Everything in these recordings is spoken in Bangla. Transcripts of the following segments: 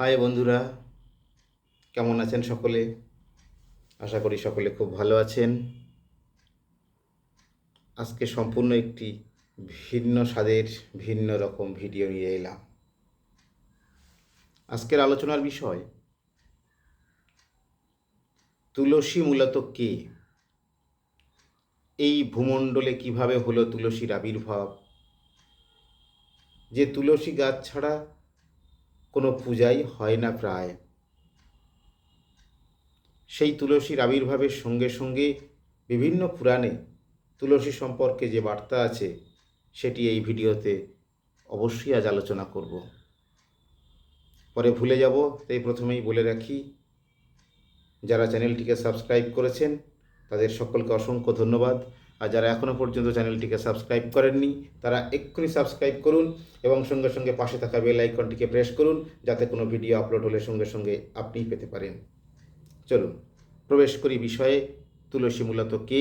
হাই বন্ধুরা। কেমন আছেন সকলে? আশা করি সকলে খুব ভালো আছেন। আজকে সম্পূর্ণ একটি ভিন্ন স্বাদের, ভিন্ন রকম ভিডিও নিয়ে এলাম। আজকের আলোচনার বিষয়, তুলসী মূলত কে? এই ভূমণ্ডলে কীভাবে হলো তুলসীর আবির্ভাব? যে তুলসী গাছ ছাড়া কোনো পূজাই হয় না প্রায়। সেই তুলসীর আবির্ভাবের সঙ্গে সঙ্গে বিভিন্ন পুরাণে তুলসী সম্পর্কে যে বার্তা আছে, সেটি এই ভিডিওতে অবশ্যই আজ আলোচনা করব। পরে ভুলে যাব, তাই প্রথমেই বলে রাখি, যারা চ্যানেলটিকে সাবস্ক্রাইব করেছেন, তাদের সকলকে অসংখ্য ধন্যবাদ। আর যারা এখনও পর্যন্ত চ্যানেলটিকে সাবস্ক্রাইব করেননি, তারা এক্ষুনি সাবস্ক্রাইব করুন এবং সঙ্গে সঙ্গে পাশে থাকা বেল আইকনটিকে প্রেস করুন যাতে কোনো ভিডিও আপলোড হলে সঙ্গে সঙ্গে আপনিই পেতে পারেন। চলুন, প্রবেশ করি বিষয়ে। তুলসী মূলত কে?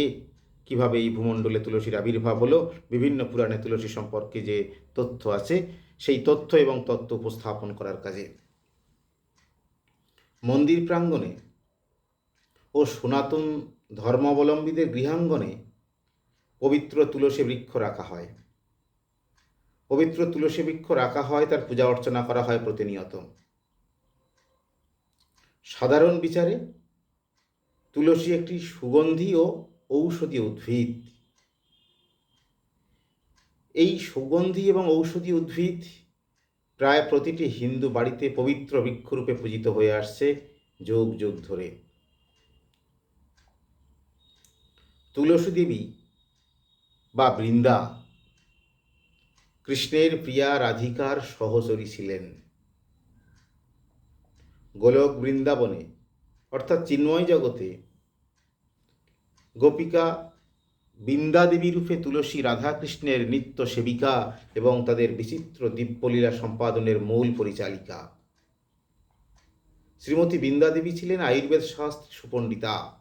কীভাবে এই ভূমণ্ডলে তুলসীর আবির্ভাব হলো? বিভিন্ন পুরাণে তুলসী সম্পর্কে যে তথ্য আছে, সেই তথ্য এবং তত্ত্ব উপস্থাপন করার কাজে। মন্দির প্রাঙ্গণে ও সনাতন ধর্মাবলম্বীদের গৃহাঙ্গনে পবিত্র তুলসী বৃক্ষ রাখা হয়। পবিত্র তুলসী বৃক্ষ রাখা হয়, তার পূজা অর্চনা করা হয় প্রতিনিয়ত। সাধারণ বিচারে তুলসী একটি সুগন্ধি ও ঔষধি উদ্ভিদ। এই সুগন্ধি এবং ঔষধি উদ্ভিদ প্রায় প্রতিটি হিন্দু বাড়িতে পবিত্র বৃক্ষরূপে পূজিত হয়ে আসছে যুগ যুগ ধরে। তুলসী দেবী বা বৃন্দা। কৃষ্ণের প্রিয়া রাধিকার সহচরী ছিলেন। গোলক বৃন্দাবনে, অর্থাৎ চিন্ময় জগতে, গোপিকা বৃন্দাদেবী রূপে তুলসী রাধাকৃষ্ণের নিত্য সেবিকা এবং তাদের বিচিত্র দিব্যলীলা সম্পাদনের মূল পরিচালিকা। শ্রীমতী বৃন্দাদেবী ছিলেন আয়ুর্বেদ শাস্ত্র সুপণ্ডিতা।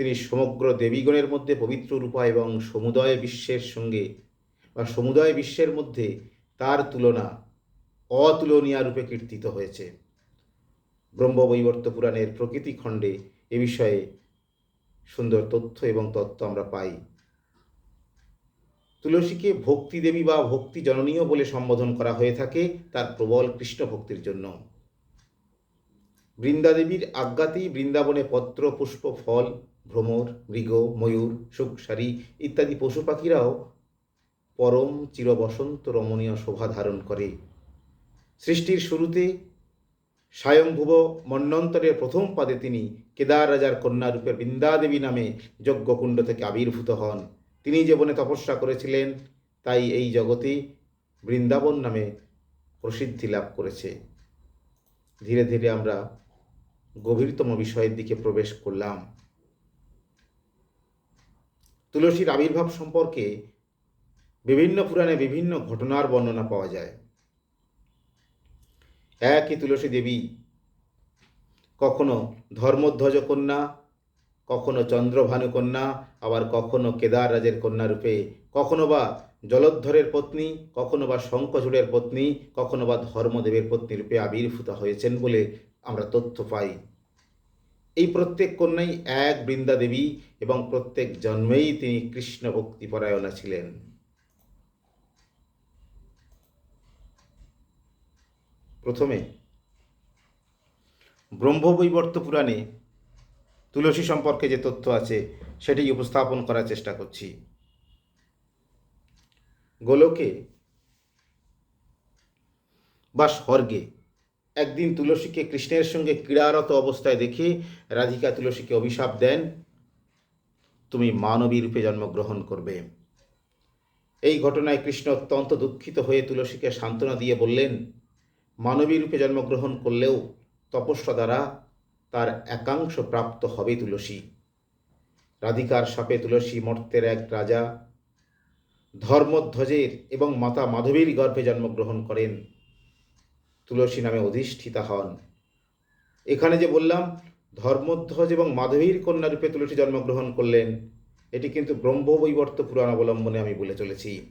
তিনি সমগ্র দেবীগণের মধ্যে পবিত্র রূপা এবং সমুদয় বিশ্বের সঙ্গে বা সমুদয় বিশ্বের মধ্যে তার তুলনা অতুলনীয় রূপে কীর্তিত হয়েছে। ব্রহ্মবৈবর্ত পুরাণের প্রকৃতি খণ্ডে এ বিষয়ে সুন্দর তথ্য এবং তত্ত্ব আমরা পাই। তুলসীকে ভক্তি দেবী বা ভক্তি জননীয় বলে সম্বোধন করা হয়ে থাকে তার প্রবল কৃষ্ণ ভক্তির জন্য। বৃন্দাদেবীর আজ্ঞাতেই বৃন্দাবনে পত্র, পুষ্প, ফল ভ্রমর, মৃগ, ময়ূর সুখসারি ইত্যাদি পশু পাখিরাও পরম চিরবসন্ত রমণীয় শোভা ধারণ করে। সৃষ্টির শুরুতে স্বয়ংভুব মন্বন্তরের প্রথম পাদে তিনি কেদার রাজার কন্যারূপে বৃন্দাদেবী নামে যজ্ঞকুণ্ড থেকে আবির্ভূত হন। তিনি জীবনে তপস্যা করেছিলেন, তাই এই জগতে বৃন্দাবন নামে প্রসিদ্ধি লাভ করেছে। ধীরে ধীরে আমরা গভীরতম বিষয়ের দিকে প্রবেশ করলাম। তুলসীর আবির্ভাব সম্পর্কে বিভিন্ন পুরাণে বিভিন্ন ঘটনার বর্ণনা পাওয়া যায়। একই তুলসী দেবী কখনো ধর্মধ্বজ কন্যা, কখনো চন্দ্রভানু কন্যা, আবার কখনো কেদার রাজের কন্যা রূপে, কখনো বা জলোদ্ধরের পত্নী, কখনো বা শঙ্কচূড়ের পত্নী, কখনো বা ধর্মদেবের পত্নী রূপে আবির্ভূত হয়েছেন বলে আমরা তথ্য পাই। এই প্রত্যেক কন্যাই এক বৃন্দা দেবী এবং প্রত্যেক জন্মেই তিনি কৃষ্ণ ভক্তিপরায়ণা ছিলেন। প্রথমে, ব্রহ্মবৈবর্ত পুরাণে তুলসী সম্পর্কে যে তথ্য আছে, সেটি উপস্থাপন করার চেষ্টা করছি। গোলকে বা স্বর্গে একদিন তুলসীকে কৃষ্ণের সঙ্গে ক্রীড়ারত অবস্থায় দেখে রাধিকা তুলসীকে অভিশাপ দেন, তুমি মানবী রূপে জন্মগ্রহণ করবে। এই ঘটনায় কৃষ্ণ অত্যন্ত দুঃখিত হয়ে তুলসীকে সান্ত্বনা দিয়ে বললেন, মানবী রূপে জন্মগ্রহণ করলেও তপস্যা দ্বারা তার একাংশ প্রাপ্ত হবে তুলসী। রাধিকার সাপে তুলসী মর্তের এক রাজা ধর্মধ্বজের এবং মাতা মাধবীর গর্ভে জন্মগ্রহণ করেন। তুলসী নামে অধিষ্ঠিতা হন। এখানে যে বললাম, ধর্মধ্বজ এবং মাধবীর কন্যা রূপে তুলসী জন্মগ্রহণ করলেন, এটি কিন্তু ব্রহ্মবৈবর্ত পুরাণ অবলম্বনে আমি বলে চলেছি।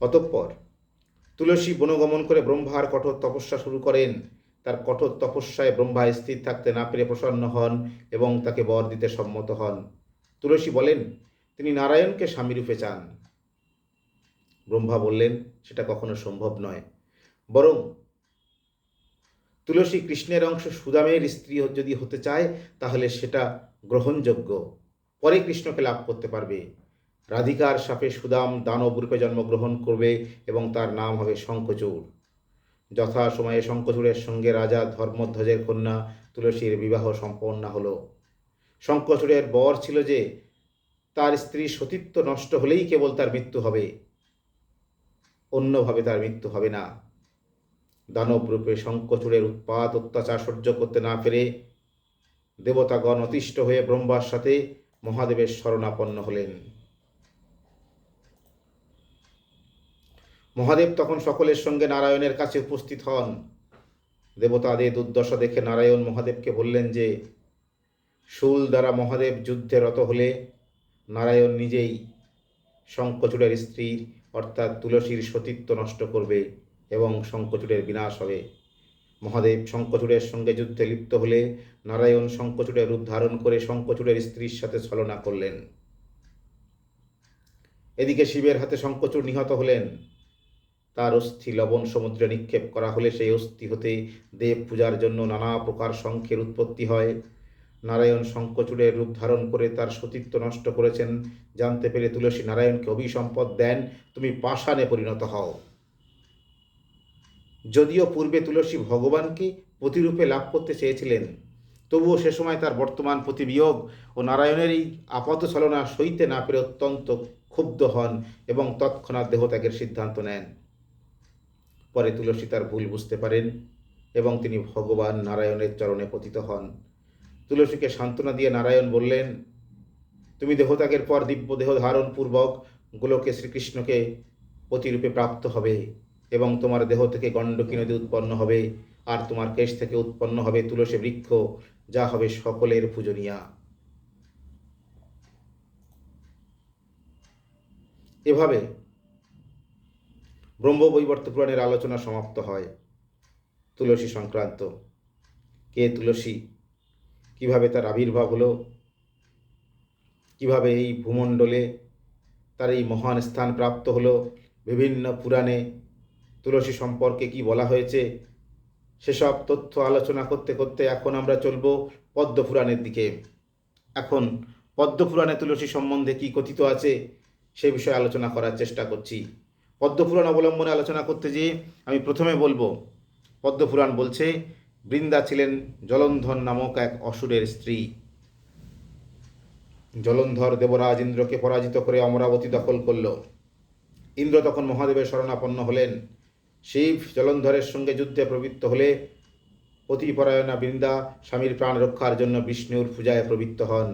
অতঃপর তুলসী বনগমন করে ব্রহ্মার কঠোর তপস্যা শুরু করেন। তার কঠোর তপস্যায় ব্রহ্মা স্থির থাকতে না পেরে প্রসন্ন হন এবং তাকে বর দিতে সম্মত হন। তুলসী বলেন, তিনি নারায়ণকে স্বামীরূপে চান। ব্রহ্মা বললেন, সেটা কখনো সম্ভব নয়। বরং তুলসী কৃষ্ণের অংশ সুদামের স্ত্রী যদি হতে চায়, তাহলে সেটা গ্রহণযোগ্য। পরে কৃষ্ণকে লাভ করতে পারবে। রাধিকার সাপে সুদাম দানব রূপে জন্মগ্রহণ করবে এবং তার নাম হবে শঙ্খচূড়। যথা সময়ে শঙ্খচূড়ের সঙ্গে রাজা ধর্মধ্বজের কন্যা তুলসীর বিবাহ সম্পন্ন হল। শঙ্খচূড়ের বর ছিল যে, তার স্ত্রী সতীত্ব নষ্ট হলেই কেবল তার মৃত্যু হবে। অন্যভাবে তার মৃত্যু হবে না। দানব শঙ্কচূড়ের উৎপাত অত্যাচার সহ্য করতে না পেরে দেবতাগণ অতিষ্ঠ হয়ে ব্রহ্মার সাথে মহাদেবের শরণাপন্ন হলেন। মহাদেব তখন সকলের সঙ্গে নারায়ণের কাছে উপস্থিত হন। দেবতাদের দুর্দশা দেখে নারায়ণ মহাদেবকে বললেন যে, শুল দ্বারা মহাদেব যুদ্ধে রত হলে নারায়ণ নিজেই শঙ্কচূড়ের স্ত্রীর অর্থাৎ তুলসীর সতীত্ব নষ্ট করবে। এবং শঙ্কচূড়ের বিনাশ হবে। মহাদেব শঙ্কচূড়ের সঙ্গে যুদ্ধে লিপ্ত হলে নারায়ণ শঙ্কচূড়ের রূপ ধারণ করে শঙ্কচূড়ের স্ত্রীর সাথে ছলনা করলেন। এদিকে শিবের হাতে শঙ্কচূড় নিহত হলেন। তার অস্থি লবণ সমুদ্রে নিক্ষেপ করা হলে সেই অস্থি হতে দেব পূজার জন্য নানা প্রকার শঙ্খের উৎপত্তি হয়। নারায়ণ শঙ্কচূড়ের রূপ ধারণ করে তার সতীত্ব নষ্ট করেছেন। জানতে পেরে তুলসী নারায়ণকে অভিসম্পদ দেন, তুমি পাষাণে পরিণত হও। যদিও পূর্বে তুলসী ভগবানকে প্রতিরূপে লাভ করতে চেয়েছিলেন, তবুও সে সময় তার বর্তমান প্রতিবিয়োগ ও নারায়ণের এই আপাত ছলনা সইতে না পেরে অত্যন্ত ক্ষুব্ধ হন এবং তৎক্ষণাৎ দেহত্যাগের সিদ্ধান্ত নেন। পরে তুলসী তার ভুল বুঝতে পারেন এবং তিনি ভগবান নারায়ণের চরণে পতিত হন। তুলসীকে সান্ত্বনা দিয়ে নারায়ণ বললেন, তুমি দেহত্যাগের পর দিব্য দেহ ধারণ পূর্বক গোলকে শ্রীকৃষ্ণকে প্রতিরূপে প্রাপ্ত হবে। এবং তোমার দেহ থেকে গণ্ডকী নদী উৎপন্ন হবে আর তোমার কেশ থেকে উৎপন্ন হবে তুলসী বৃক্ষ, যা হবে সকলের পূজনীয়া। এভাবে ব্রহ্মবৈবর্ত পুরাণের আলোচনা সমাপ্ত হয় তুলসী সংক্রান্ত। কে তুলসী? কীভাবে তার আবির্ভাব হলো? কীভাবে এই ভূমণ্ডলে তার এই মহান স্থান প্রাপ্ত হলো? বিভিন্ন পুরাণে তুলসী সম্পর্কে কি বলা হয়েছে? সেসব তথ্য আলোচনা করতে করতে এখন আমরা চলব পদ্মপুরাণের দিকে। এখন পদ্মপুরাণে তুলসী সম্বন্ধে কি কথিত আছে সে বিষয়ে আলোচনা করার চেষ্টা করছি। পদ্মপুরাণ অবলম্বনে আলোচনা করতে যেয়ে আমি প্রথমে বলব পদ্মপুরাণ বলছে, বৃন্দা ছিলেন জলন্ধর নামক এক অসুরের স্ত্রী। জলন্ধর দেবরাজ ইন্দ্রকে পরাজিত করে অমরাবতী দখল করল। ইন্দ্র তখন মহাদেবের শরণাপন্ন হলেন। শিব জলন্ধরের সঙ্গে যুদ্ধে প্রবৃত্ত হলে পতিপরায়ণা বৃন্দা স্বামীর প্রাণ রক্ষার জন্য বিষ্ণুর পূজায় প্রবৃত্ত হন।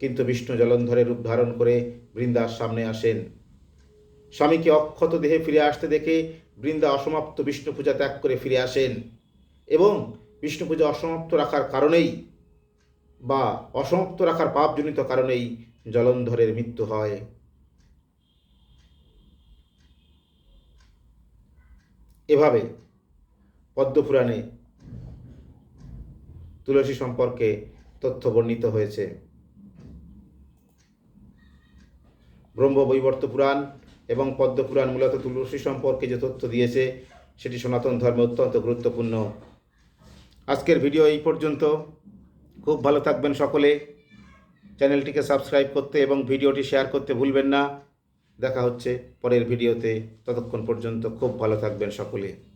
কিন্তু বিষ্ণু জলন্ধরের রূপ ধারণ করে বৃন্দার সামনে আসেন। স্বামীকে অক্ষত দেহে ফিরে আসতে দেখে বৃন্দা অসমাপ্ত বিষ্ণু পূজা ত্যাগ করে ফিরে আসেন এবং বিষ্ণু পূজা অসমাপ্ত রাখার কারণেই বা অসমাপ্ত রাখার পাপজনিত কারণেই জলন্ধরের মৃত্যু হয়। এভাবে পদ্মপুরাণে তুলসী সম্পর্কে তথ্য বর্ণিত হয়েছে। ব্রহ্ম ব্রহ্মবৈবর্ত পুরাণ এবং পদ্মপুরাণ মূলত তুলসী সম্পর্কে যে তথ্য দিয়েছে, সেটি সনাতন ধর্মে অত্যন্ত গুরুত্বপূর্ণ। আজকের ভিডিও এই পর্যন্ত। খুব ভালো থাকবেন সকলে। চ্যানেলটিকে সাবস্ক্রাইব করতে এবং ভিডিওটি শেয়ার করতে ভুলবেন না। দেখা হচ্ছে পরের ভিডিওতে। ততক্ষণ পর্যন্ত খুব ভালো থাকবেন সকলে।